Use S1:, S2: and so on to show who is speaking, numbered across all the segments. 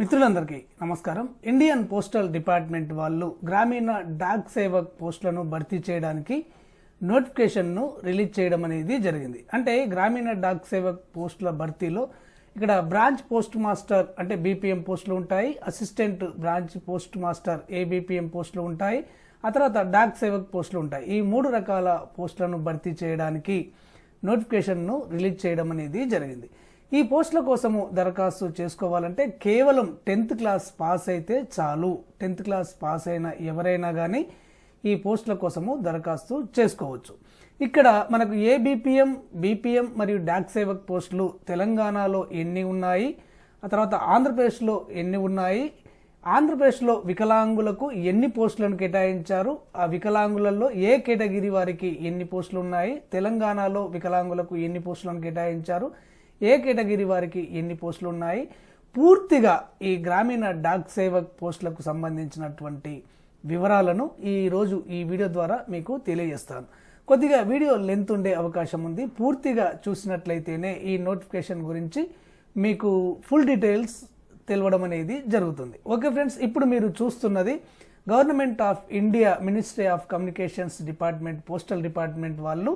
S1: మిత్రులందరికీ నమస్కారం. Indian postal department వాళ్ళు గ్రామీణ డాక్ సేవక్ పోస్టులను భర్తీ చేయడానికి నోటిఫికేషన్ను రిలీజ్ చేయడం అనేది జరిగింది. అంటే గ్రామీణ డాక్ సేవక్ పోస్టుల భర్తీలో ఇక్కడ బ్రాంచ్ పోస్ట్ మాస్టర్ అంటే బీపీఎం పోస్టులు ఉంటాయి. Assistant branch post master ABPM పోస్టులు ఉంటాయి. ఆ తర్వాత డాక్ సేవక్ పోస్టులు ఉంటాయి. ఈ మూడు రకాల పోస్టులను భర్తీ చేయడానికి నోటిఫికేషన్ను రిలీజ్ చేయడం అనేది జరిగింది. ఈ పోస్టుల కోసము దరఖాస్తు చేసుకోవాలంటే కేవలం టెన్త్ క్లాస్ పాస్ అయితే చాలు. టెన్త్ క్లాస్ పాస్ అయిన ఎవరైనా కానీ ఈ పోస్టుల కోసము దరఖాస్తు చేసుకోవచ్చు. ఇక్కడ మనకు ఏబిపిఎం బీపీఎం బీపీఎం మరియు డాక్ సేవక్ పోస్టులు తెలంగాణలో ఎన్ని ఉన్నాయి? ఆ తర్వాత ఆంధ్రప్రదేశ్లో ఎన్ని ఉన్నాయి? ఆంధ్రప్రదేశ్లో వికలాంగులకు ఎన్ని పోస్టులను కేటాయించారు? ఆ వికలాంగులలో ఏ కేటగిరీ వారికి ఎన్ని పోస్టులు ఉన్నాయి? తెలంగాణలో వికలాంగులకు ఎన్ని పోస్టులను కేటాయించారు? ఏ కేటగిరీ వారికి ఎన్ని పోస్టులు ఉన్నాయి పూర్తిగా ఈ గ్రామీణ డాక్ సేవక్ పోస్టులకు సంబంధించినటువంటి వివరాలను ఈరోజు ఈ వీడియో ద్వారా మీకు తెలియజేస్తాను. కొద్దిగా వీడియో లెంత్ ఉండే అవకాశం ఉంది. పూర్తిగా చూసినట్లయితేనే ఈ నోటిఫికేషన్ గురించి మీకు ఫుల్ డీటెయిల్స్ తెలవడం అనేది జరుగుతుంది. ఓకే ఫ్రెండ్స్ ఇప్పుడు మీరు చూస్తున్నది government of India ministry of communications department postal department వాళ్ళు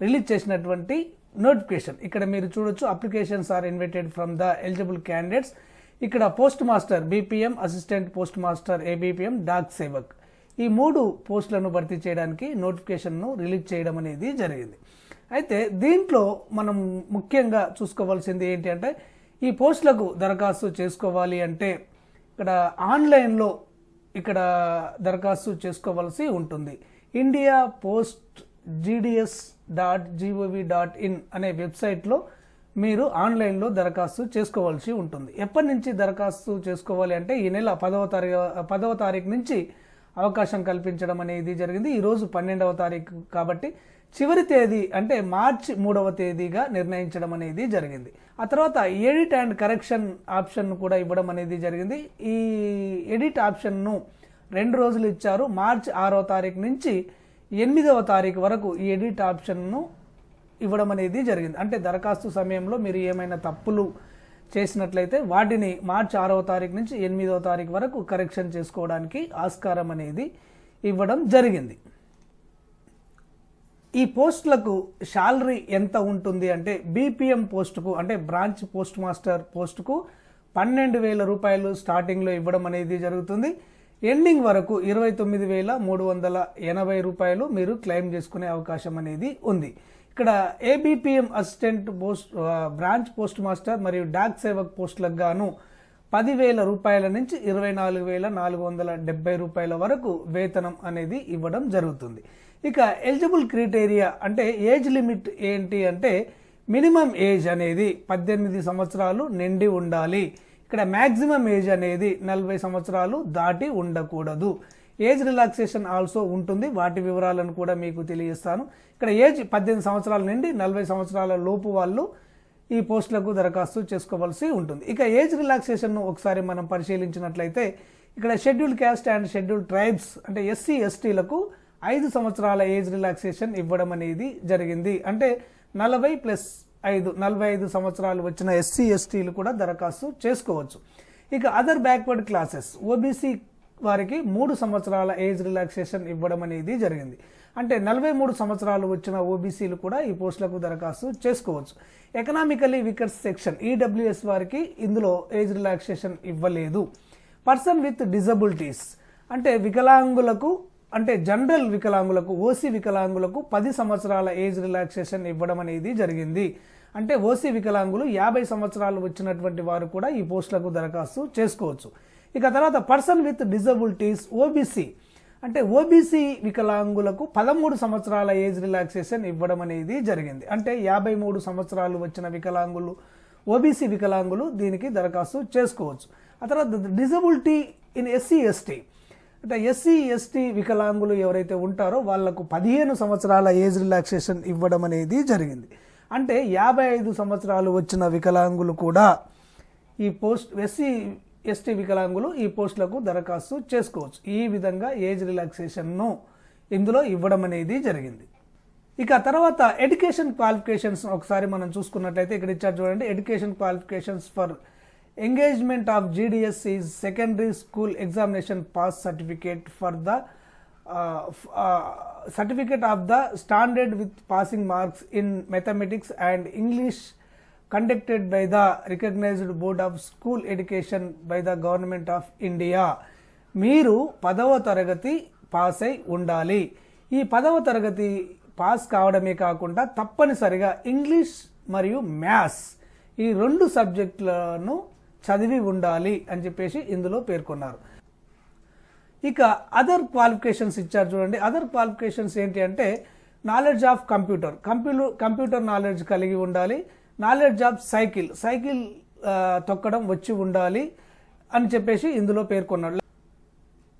S1: రిలీజ్ చేసినటువంటి నోటిఫికేషన్. ఇక్కడ మీరు చూడొచ్చు applications are invited from the eligible candidates ఇక్కడ post master BPM assistant post master ABPM Dak Sevak. ఈ మూడు పోస్టులను భర్తీ చేయడానికి నోటిఫికేషన్ను రిలీజ్ చేయడం అనేది జరిగింది. అయితే దీంట్లో మనం ముఖ్యంగా చూసుకోవాల్సింది ఏంటి అంటే ఈ పోస్టులకు దరఖాస్తు చేసుకోవాలి అంటే ఇక్కడ ఆన్లైన్లో ఇక్కడ దరఖాస్తు చేసుకోవాల్సి ఉంటుంది. India post GDS dot gov dot in అనే వెబ్సైట్లో మీరు ఆన్లైన్లో దరఖాస్తు చేసుకోవాల్సి ఉంటుంది. ఎప్పటి నుంచి దరఖాస్తు చేసుకోవాలి అంటే ఈ నెల పదవ తారీఖు పదవ తారీఖు నుంచి అవకాశం కల్పించడం అనేది జరిగింది. ఈరోజు పన్నెండవ తారీఖు కాబట్టి చివరి తేదీ అంటే మార్చి మూడవ తేదీగా నిర్ణయించడం అనేది జరిగింది. ఆ తర్వాత ఎడిట్ అండ్ కరెక్షన్ ఆప్షన్ కూడా ఇవ్వడం అనేది జరిగింది. ఈ ఎడిట్ ఆప్షన్ను రెండు రోజులు ఇచ్చారు. మార్చి ఆరవ తారీఖు నుంచి ఎనిమిదవ తారీఖు వరకు ఈ ఎడిట్ ఆప్షన్ను ఇవ్వడం అనేది జరిగింది. అంటే దరఖాస్తు సమయంలో మీరు ఏమైనా తప్పులు చేసినట్లయితే వాటిని మార్చి ఆరవ తారీఖు నుంచి ఎనిమిదవ తారీఖు వరకు కరెక్షన్ చేసుకోవడానికి ఆస్కారం అనేది ఇవ్వడం జరిగింది. ఈ పోస్టులకు శాలరీ ఎంత ఉంటుంది అంటే బీపీఎం పోస్టుకు అంటే బ్రాంచ్ పోస్ట్ మాస్టర్ పోస్టుకు పన్నెండు వేల రూపాయలు స్టార్టింగ్లో ఇవ్వడం అనేది జరుగుతుంది. ఎండింగ్ వరకు ఇరవై తొమ్మిది వేల మూడు వందల ఎనభై రూపాయలు మీరు క్లెయిమ్ చేసుకునే అవకాశం అనేది ఉంది. ఇక్కడ ABPM assistant post branch post master మరియు డాక్ సేవక్ పోస్టులకు గాను పదివేల రూపాయల నుంచి ఇరవై నాలుగు వేల నాలుగు వందల డెబ్బై రూపాయల వరకు వేతనం అనేది ఇవ్వడం జరుగుతుంది. ఇక ఎలిజిబుల్ క్రైటీరియా అంటే ఏజ్ లిమిట్ ఏంటి అంటే మినిమం ఏజ్ అనేది పద్దెనిమిది సంవత్సరాలు నిండి ఉండాలి. ఇక్కడ మ్యాక్సిమం ఏజ్ అనేది నలభై సంవత్సరాలు దాటి ఉండకూడదు. ఏజ్ రిలాక్సేషన్ ఆల్సో ఉంటుంది. వాటి వివరాలను కూడా మీకు తెలియజేస్తాను. ఇక్కడ ఏజ్ పద్దెనిమిది సంవత్సరాల నుండి నలభై సంవత్సరాల లోపు వాళ్ళు ఈ పోస్టులకు దరఖాస్తు చేసుకోవాల్సి ఉంటుంది. ఇక ఏజ్ రిలాక్సేషన్ను ఒకసారి మనం పరిశీలించినట్లయితే ఇక్కడ schedule caste and schedule tribes అంటే ఎస్సీ ఎస్టీలకు ఐదు సంవత్సరాల ఏజ్ రిలాక్సేషన్ ఇవ్వడం అనేది జరిగింది. అంటే నలభై ప్లస్ ఐదు నలభై ఐదు సంవత్సరాలు వచ్చిన ఎస్సీ ఎస్టీలు కూడా దరఖాస్తు చేసుకోవచ్చు. ఇక అదర్ బ్యాక్వర్డ్ క్లాసెస్ ఓబీసీ వారికి మూడు సంవత్సరాల ఏజ్ రిలాక్సేషన్ ఇవ్వడం అనేది జరిగింది. అంటే నలభై మూడు సంవత్సరాలు వచ్చిన ఓబీసీలు కూడా ఈ పోస్టులకు దరఖాస్తు చేసుకోవచ్చు. ఎకనామికలీ వికర్స్ సెక్షన్ ఈడబ్ల్యూఎస్ వారికి ఇందులో ఏజ్ రిలాక్సేషన్ ఇవ్వలేదు. పర్సన్ విత్ డిజబిలిటీస్ అంటే వికలాంగులకు అంటే జనరల్ వికలాంగులకు ఓసీ వికలాంగులకు పది సంవత్సరాల ఏజ్ రిలాక్సేషన్ ఇవ్వడం అనేది జరిగింది. అంటే ఓసీ వికలాంగులు యాభై సంవత్సరాలు వచ్చినటువంటి వారు కూడా ఈ పోస్టులకు దరఖాస్తు చేసుకోవచ్చు. ఇక తర్వాత పర్సన్ విత్ డిజబిలిటీస్ ఓబీసీ అంటే ఓబీసీ వికలాంగులకు పదమూడు సంవత్సరాల ఏజ్ రిలాక్సేషన్ ఇవ్వడం అనేది జరిగింది. అంటే యాభై మూడు సంవత్సరాలు వచ్చిన వికలాంగులు ఓబీసీ వికలాంగులు దీనికి దరఖాస్తు చేసుకోవచ్చు. ఆ తర్వాత డిజబిలిటీ ఇన్ ఎస్సీ ఎస్టీ అంటే ఎస్సీ ఎస్టీ వికలాంగులు ఎవరైతే ఉంటారో వాళ్ళకు పదిహేను సంవత్సరాల ఏజ్ రిలాక్సేషన్ ఇవ్వడం అనేది జరిగింది. అంటే యాభై ఐదు సంవత్సరాలు వచ్చిన వికలాంగులు కూడా ఈ పోస్ట్ ఎస్సీ ఎస్టీ వికలాంగులు ఈ పోస్టులకు దరఖాస్తు చేసుకోవచ్చు. ఈ విధంగా ఏజ్ రిలాక్సేషన్ను ఇందులో ఇవ్వడం అనేది జరిగింది. ఇక తర్వాత ఎడ్యుకేషన్ క్వాలిఫికేషన్స్ ఒకసారి మనం చూసుకున్నట్లయితే ఇక్కడ ఇచ్చారు చూడండి education qualifications for engagement of GDS is secondary school examination pass certificate for the certificate of the standard with passing marks in mathematics and English conducted by the recognised board of school education by the government of India మీరు పదవ తరగతి pass అయి ఉండాలి ఈ పదవ తరగతి pass కావడమే కాకుండా తప్పనిసరిగా ఇంగ్లీష్ మరియు మ్యాథ్స్ ఈ రెండు సబ్జెక్టులను చదివి ఉండాలి అని చెప్పేసి ఇందులో పేర్కొన్నారు. ఇక అదర్ క్వాలిఫికేషన్స్ ఇచ్చారు చూడండి. అదర్ క్వాలిఫికేషన్స్ ఏంటి అంటే knowledge of computer computer computer knowledge కలిగి ఉండాలి. నాలెడ్జ్ ఆఫ్ సైకిల్ సైకిల్ తొక్కడం వచ్చి ఉండాలి అని చెప్పేసి ఇందులో పేర్కొన్నాడు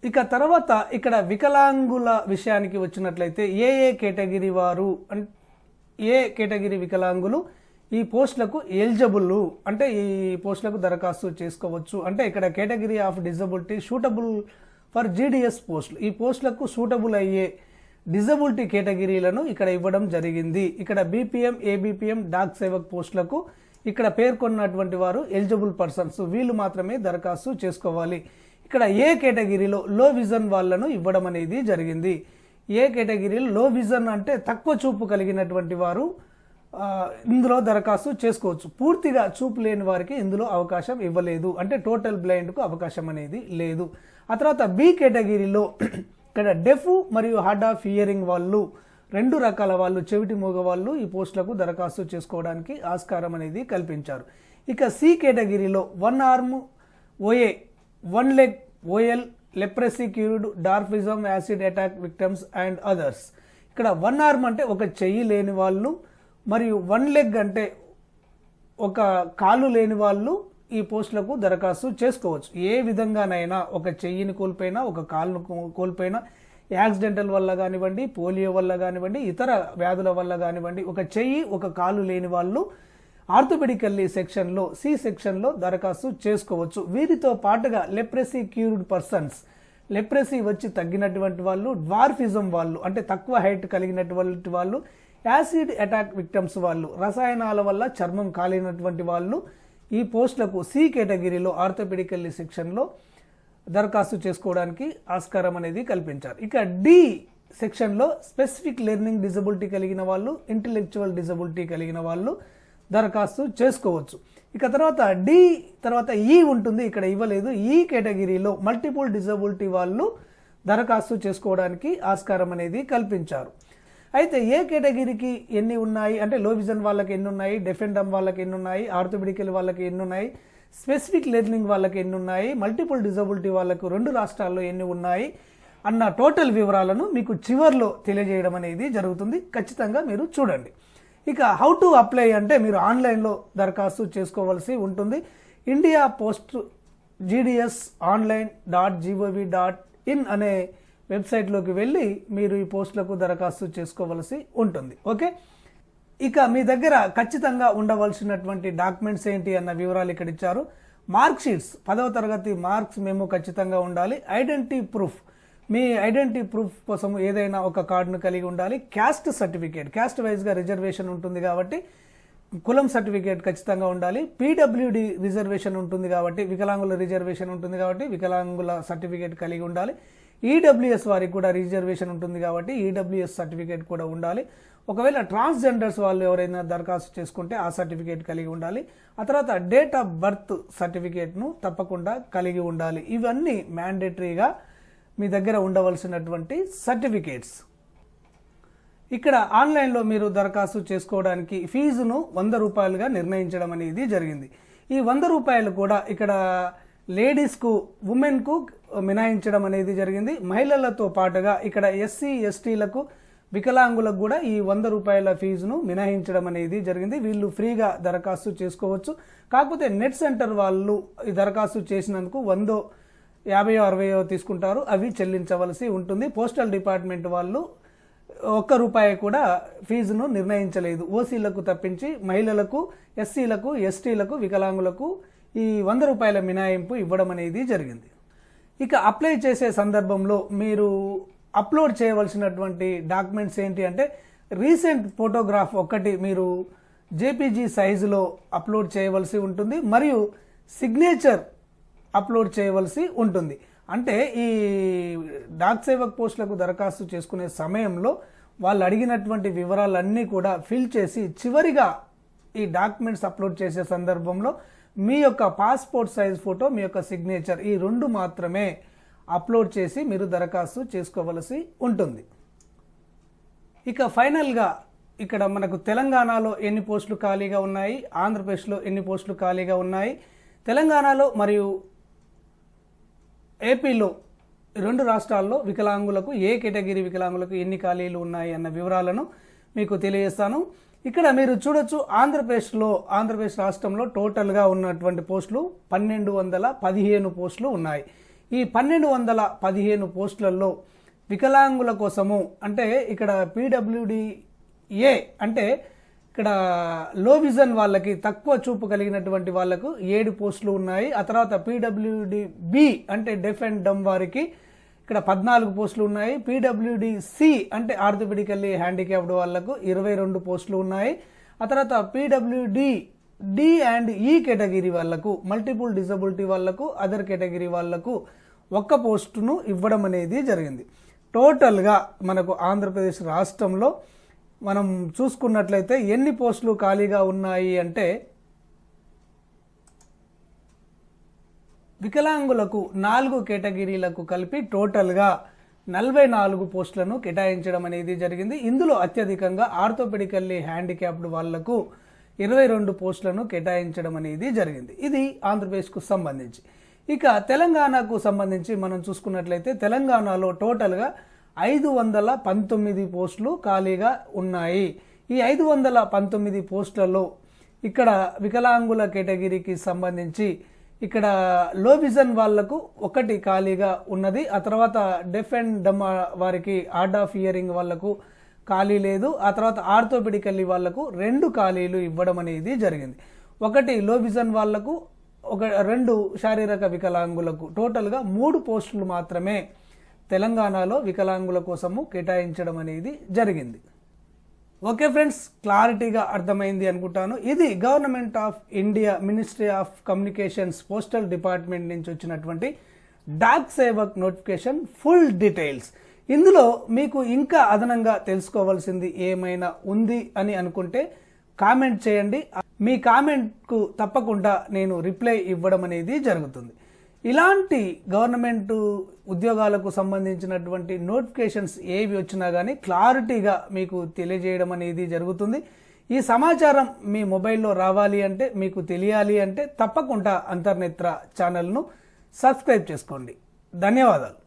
S1: ఇక తర్వాత ఇక్కడ వికలాంగుల విషయానికి వచ్చినట్లయితే ఏ ఏ కేటగిరీ వారు ఏ కేటగిరీ వికలాంగులు? ఈ పోస్టులకు ఎలిజిబుల్ అంటే ఈ పోస్టులకు దరఖాస్తు చేసుకోవచ్చు. అంటే ఇక్కడ category of disability suitable for GDS పోస్టులు. ఈ పోస్టులకు సూటబుల్ అయ్యే డిజబిలిటీ కేటగిరీలను ఇక్కడ ఇవ్వడం జరిగింది. ఇక్కడ బీపీఎం ఏబిపిఎం డాక్ సేవక్ పోస్టులకు ఇక్కడ పేర్కొన్నటువంటి వారు ఎలిజిబుల్ పర్సన్స్. వీళ్ళు మాత్రమే దరఖాస్తు చేసుకోవాలి. ఇక్కడ ఏ కేటగిరీలో లో విజన్ వాళ్ళను ఇవ్వడం అనేది జరిగింది. ఏ కేటగిరీలో లో విజన్ అంటే తక్కువ చూపు కలిగినటువంటి వారు ఇందులో దరఖాస్తు చేసుకోవచ్చు. పూర్తిగా చూపు లేని వారికి ఇందులో అవకాశం ఇవ్వలేదు. అంటే టోటల్ బ్లైండ్కు అవకాశం అనేది లేదు. ఆ తర్వాత బి కేటగిరీలో ఇక్కడ డెఫ్ మరియు హార్డ్ ఆఫ్ హియరింగ్ వాళ్ళు రెండు రకాల వాళ్ళు చెవిటి మూగ వాళ్ళు ఈ పోస్టులకు దరఖాస్తు చేసుకోవడానికి ఆస్కారం అనేది కల్పించారు. ఇక సి కేటగిరీలో one arm OA one leg OL leprosy cured dwarfism acid attack victims and others. ఇక్కడ వన్ ఆర్మ్ అంటే ఒక చెయ్యి లేని వాళ్ళు మరియు వన్ లెగ్ అంటే ఒక కాలు లేని వాళ్ళు ఈ పోస్టులకు దరఖాస్తు చేసుకోవచ్చు. ఏ విధంగానైనా ఒక చెయ్యిని కోల్పోయినా ఒక కాలును కోల్పోయినా యాక్సిడెంటల్ వల్ల కానివ్వండి పోలియో వల్ల కానివ్వండి ఇతర వ్యాధుల వల్ల కానివ్వండి ఒక చెయ్యి ఒక కాలు లేని వాళ్ళు ఆర్థోపెడికల్లీ సెక్షన్లో సి సెక్షన్లో దరఖాస్తు చేసుకోవచ్చు. వీరితో పాటుగా లెప్రసీ క్యూర్డ్ పర్సన్స్ లెప్రసీ వచ్చి తగ్గినటువంటి వాళ్ళు డ్వార్ఫిజం వాళ్ళు అంటే తక్కువ హైట్ కలిగినటువంటి వాళ్ళు యాసిడ్ అటాక్ విక్టమ్స్ వాళ్ళు రసాయనాల వల్ల చర్మం కాలినటువంటి వాళ్ళు ఈ పోస్టులకు సి కేటగిరీలో ఆర్థోపెడికల్లీ సెక్షన్లో దరఖాస్తు చేసుకోవడానికి ఆస్కారం అనేది కల్పించారు. ఇక డి సెక్షన్లో స్పెసిఫిక్ లెర్నింగ్ డిజబిలిటీ కలిగిన వాళ్ళు ఇంటలెక్చువల్ డిజబిలిటీ కలిగిన వాళ్ళు దరఖాస్తు చేసుకోవచ్చు. ఇక తర్వాత డి తర్వాత ఈ ఉంటుంది ఇక్కడ ఇవ్వలేదు. ఈ కేటగిరీలో మల్టిపుల్ డిజబిలిటీ వాళ్ళు దరఖాస్తు చేసుకోవడానికి ఆస్కారం అనేది కల్పించారు. అయితే ఏ కేటగిరీకి ఎన్ని ఉన్నాయి? అంటే లో విజన్ వాళ్ళకి ఎన్ని ఉన్నాయి? డెఫెండమ్ వాళ్ళకి ఎన్ని ఉన్నాయి? ఆర్థోపెడికల్ వాళ్ళకి ఎన్ని ఉన్నాయి? స్పెసిఫిక్ లెర్నింగ్ వాళ్ళకి ఎన్ని ఉన్నాయి? మల్టిపుల్ డిజబిలిటీ వాళ్ళకు రెండు రాష్ట్రాల్లో ఎన్ని ఉన్నాయి? అన్న టోటల్ వివరాలను మీకు చివర్లో తెలియజేయడం అనేది జరుగుతుంది. ఖచ్చితంగా మీరు చూడండి. ఇక హౌ టు అప్లై అంటే మీరు ఆన్లైన్లో దరఖాస్తు చేసుకోవాల్సి ఉంటుంది. India post GDS online dot GOV dot in అనే వెబ్సైట్లోకి వెళ్ళి మీరు ఈ పోస్టులకు దరఖాస్తు చేసుకోవలసి ఉంటుంది. ఓకే? ఇక మీ దగ్గర ఖచ్చితంగా ఉండవలసినటువంటి డాక్యుమెంట్స్ ఏంటి అన్న వివరాలు ఇక్కడ ఇచ్చారు. మార్క్ షీట్స్ పదవ తరగతి మార్క్స్ మేము ఖచ్చితంగా ఉండాలి. ఐడెంటిటీ ప్రూఫ్ మీ ఐడెంటిటీ ప్రూఫ్ కోసం ఏదైనా ఒక కార్డును కలిగి ఉండాలి. క్యాస్ట్ సర్టిఫికేట్ క్యాస్ట్ వైజ్గా రిజర్వేషన్ ఉంటుంది కాబట్టి కులం సర్టిఫికేట్ ఖచ్చితంగా ఉండాలి. పీడబ్ల్యూడి రిజర్వేషన్ ఉంటుంది కాబట్టి వికలాంగుల రిజర్వేషన్ ఉంటుంది కాబట్టి వికలాంగుల సర్టిఫికేట్ కలిగి ఉండాలి. ఈడబ్ల్యూఎస్ వారికి కూడా రిజర్వేషన్ ఉంటుంది కాబట్టి ఈడబ్ల్యూఎస్ సర్టిఫికేట్ కూడా ఉండాలి. ఒకవేళ ట్రాన్స్జెండర్స్ వాళ్ళు ఎవరైనా దరఖాస్తు చేసుకుంటే ఆ సర్టిఫికేట్ కలిగి ఉండాలి. ఆ తర్వాత డేట్ ఆఫ్ బర్త్ సర్టిఫికేట్ను తప్పకుండా కలిగి ఉండాలి. ఇవన్నీ మ్యాండేటరీగా మీ దగ్గర ఉండవలసినటువంటి సర్టిఫికేట్స్. ఇక్కడ ఆన్లైన్లో మీరు దరఖాస్తు చేసుకోవడానికి ఫీజును వంద రూపాయలుగా నిర్ణయించడం అనేది జరిగింది. ఈ వంద రూపాయలు కూడా ఇక్కడ లేడీస్కు ఉమెన్కు మినాయించడం అనేది జరిగింది. మహిళలతో పాటుగా ఇక్కడ ఎస్సీ ఎస్టీలకు వికలాంగులకు కూడా ఈ వంద రూపాయల ఫీజును మినహాయించడం అనేది జరిగింది. వీళ్ళు ఫ్రీగా దరఖాస్తు చేసుకోవచ్చు. కాకపోతే నెట్ సెంటర్ వాళ్ళు ఈ దరఖాస్తు చేసినందుకు వందో యాభై అరవయో తీసుకుంటారు. అవి చెల్లించవలసి ఉంటుంది. పోస్టల్ డిపార్ట్మెంట్ వాళ్ళు ఒక్క రూపాయి కూడా ఫీజును నిర్ణయించలేదు. ఓసీలకు తప్పించి మహిళలకు ఎస్సీలకు ఎస్టీలకు వికలాంగులకు ఈ వంద రూపాయల మినహాయింపు ఇవ్వడం అనేది జరిగింది. ఇక అప్లై చేసే సందర్భంలో మీరు అప్లోడ్ చేయవలసినటువంటి డాక్యుమెంట్స్ ఏంటి అంటే రీసెంట్ ఫోటోగ్రాఫ్ ఒక్కటి మీరు జేపీజీ సైజులో అప్లోడ్ చేయవలసి ఉంటుంది మరియు సిగ్నేచర్ అప్లోడ్ చేయవలసి ఉంటుంది. అంటే ఈ డాక్ సేవక్ పోస్టులకు దరఖాస్తు చేసుకునే సమయంలో వాళ్ళు అడిగినటువంటి వివరాలన్నీ కూడా ఫిల్ చేసి చివరిగా ఈ డాక్యుమెంట్స్ అప్లోడ్ చేసే సందర్భంలో మీ యొక్క పాస్పోర్ట్ సైజ్ ఫోటో మీ యొక్క సిగ్నేచర్ ఈ రెండు మాత్రమే అప్లోడ్ చేసి మీరు దరఖాస్తు చేసుకోవలసి ఉంటుంది. ఇక ఫైనల్గా ఇక్కడ మనకు తెలంగాణలో ఎన్ని పోస్టులు ఖాళీగా ఉన్నాయి ఆంధ్రప్రదేశ్లో ఎన్ని పోస్టులు ఖాళీగా ఉన్నాయి తెలంగాణలో మరియు ఏపీలో రెండు రాష్ట్రాల్లో వికలాంగులకు ఏ కేటగిరీ వికలాంగులకు ఎన్ని ఖాళీలు ఉన్నాయి అన్న వివరాలను మీకు తెలియజేస్తాను. ఇక్కడ మీరు చూడొచ్చు ఆంధ్రప్రదేశ్లో ఆంధ్రప్రదేశ్ రాష్ట్రంలో టోటల్గా ఉన్నటువంటి పోస్టులు పన్నెండు వందల పదిహేను పోస్టులు ఉన్నాయి. ఈ పన్నెండు వందల పదిహేను పోస్టులలో వికలాంగుల కోసము అంటే ఇక్కడ పీడబ్ల్యూడిఏ అంటే ఇక్కడ లో విజన్ వాళ్ళకి తక్కువ చూపు కలిగినటువంటి వాళ్ళకు ఏడు పోస్టులు ఉన్నాయి. ఆ తర్వాత పీడబ్ల్యూడి బి అంటే డెఫ్ అండ్ డమ్ వారికి ఇక్కడ పద్నాలుగు పోస్టులు ఉన్నాయి. పీడబ్ల్యూడిసి అంటే ఆర్థోపెడికల్లీ హ్యాండిక్యాప్డ్ వాళ్ళకు ఇరవై రెండు పోస్టులు ఉన్నాయి. ఆ తర్వాత PWD D and E category వాళ్ళకు మల్టిపుల్ డిజబిలిటీ వాళ్ళకు అదర్ కేటగిరీ వాళ్ళకు ఒక్క పోస్టును ఇవ్వడం అనేది జరిగింది. టోటల్గా మనకు ఆంధ్రప్రదేశ్ రాష్ట్రంలో మనం చూసుకున్నట్లయితే ఎన్ని పోస్టులు ఖాళీగా ఉన్నాయి అంటే వికలాంగులకు నాలుగు కేటగిరీలకు కలిపి టోటల్గా నలభై నాలుగు పోస్టులను కేటాయించడం అనేది జరిగింది. ఇందులో అత్యధికంగా ఆర్థోపెడికల్లీ హ్యాండిక్యాప్డ్ వాళ్ళకు ఇరవై రెండు పోస్టులను కేటాయించడం అనేది జరిగింది. ఇది ఆంధ్రప్రదేశ్కు సంబంధించి. ఇక తెలంగాణకు సంబంధించి మనం చూసుకున్నట్లయితే తెలంగాణలో టోటల్గా ఐదు వందల పంతొమ్మిది పోస్టులు ఖాళీగా ఉన్నాయి. ఈ ఐదు వందల పంతొమ్మిది పోస్టులలో ఇక్కడ వికలాంగుల కేటగిరీకి సంబంధించి ఇక్కడ లో విజన్ వాళ్ళకు ఒకటి ఖాళీగా ఉన్నది. ఆ తర్వాత డెఫ్ అండ్ డమ్ వారికి ఆర్డ్ ఆఫ్ ఇయరింగ్ వాళ్ళకు ఖాళీ లేదు. ఆ తర్వాత ఆర్థోపెడికల్లీ వాళ్ళకు రెండు ఖాళీలు ఇవ్వడం అనేది జరిగింది. ఒకటి లో విజన్ వాళ్ళకు ఒక రెండు శారీరక వికలాంగులకు టోటల్గా మూడు పోస్టులు మాత్రమే తెలంగాణలో వికలాంగుల కోసము కేటాయించడం అనేది జరిగింది. ఓకే ఫ్రెండ్స్ క్లారిటీగా అర్థమైంది అనుకుంటాను. ఇది government of India ministry of communications postal department నుంచి వచ్చినటువంటి Dak Sevak notification full details. ఇందులో మీకు ఇంకా అదనంగా తెలుసుకోవాల్సింది ఏమైనా ఉంది అని అనుకుంటే కామెంట్ చేయండి. మీ కామెంట్కు తప్పకుండా నేను రిప్లై ఇవ్వడం అనేది జరుగుతుంది. ఇలాంటి గవర్నమెంట్ ఉద్యోగాలకు సంబంధించినటువంటి నోటిఫికేషన్స్ ఏవి వచ్చినా కానీ క్లారిటీగా మీకు తెలియజేయడం అనేది జరుగుతుంది. ఈ సమాచారం మీ మొబైల్లో రావాలి అంటే మీకు తెలియాలి అంటే తప్పకుండా అంతర్నేత్ర ఛానల్ను సబ్స్క్రైబ్ చేసుకోండి. ధన్యవాదాలు.